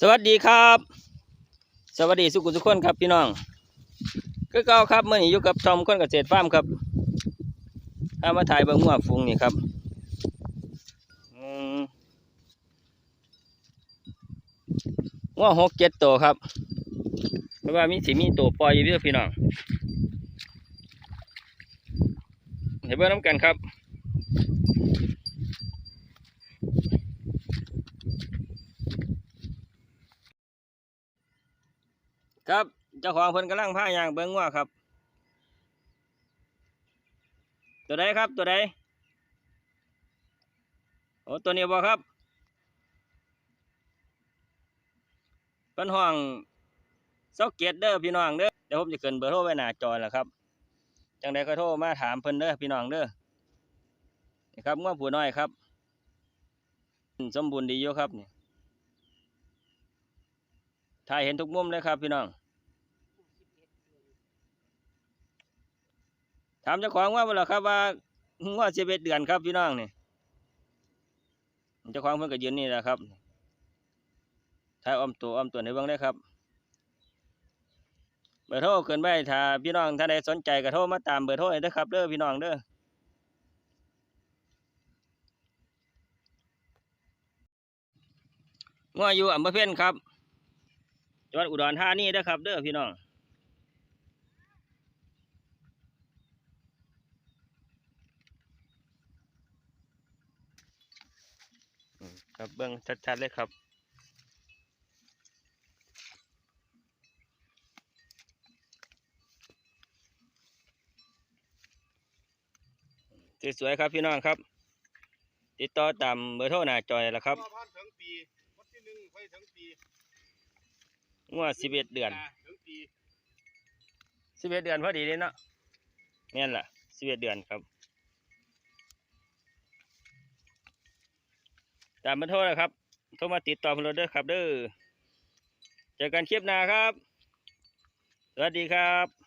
สวัสดีครับ สวัสดีสุขุมทุกคนครับพี่น้องก็เก่าครับเมื่อนี้อยู่กับทอมคนเกษตรฟาร์มครับถ้ามาถ่ายเบิ้งหัวฟุงนี่ครับหัวหกเจ็ดตัวครับเพราะว่ามีสีมีตัวปล่อยอยู่ด้วยพี่น้องเดี๋ยวเบิ้งน้ำกันครับ ครับเจ้าของเพิ่นกำลังพายางเบิ้งว่าครับ ตัวใดครับตัวใดโอ้ตัวนี้บ่ครับเพิ่นห้องเซาเกตเด้อพี่น้องเด้อเดี๋ยวผมจะขึ้นเบอร์โทรไว้หน้าจอแล้วครับจังใดก็โทรมาถามเพิ่นเด้อพี่น้องเด้อนี่ครับง้อผู้น้อยครับ สมบูรณ์ดีอยู่ครับนี่ ถ่ายเห็นทุกมุมเลยครับพี่น้อง ถามเจ้าของว่าเวลาครับว่าว่าสิบเอ็ดเดือนครับพี่น้องนี่เจ้าของเพิ่นก็ยืนนี่แหละครับถ่ายอ้อมตัวอ้อมตัวในเบื้องได้ครับเบอร์โทรเกินไปถ้าพี่น้องท่านใดสนใจก็โทรมาตามเบอร์โทรให้เด้อครับเด้อพี่น้องเด้องัวอยู่อำเภอเพ่นครับ จังหวัดอุดรธานีเด้อครับ เด้อพี่น้องครับเบื้องชัดๆเลยครับสวยๆครับพี่น้องครับ ติดต่อตามเบอร์โทรหน้าจอยแล้วครับ งปีวันที่หนึ่งไปถึงปีงวดสิบเอ็ดเดือนถึงปีสิบเอ็ดเดือนพอดีเลยเนาะแม่นล่ะสิบเอ็ดเดือนครับตามเบอร์โทรนะครับโทรมาติดต่อพวกเราเด้อครับเด้อเจอกันคลิปหน้าครับ สวัสดีครับ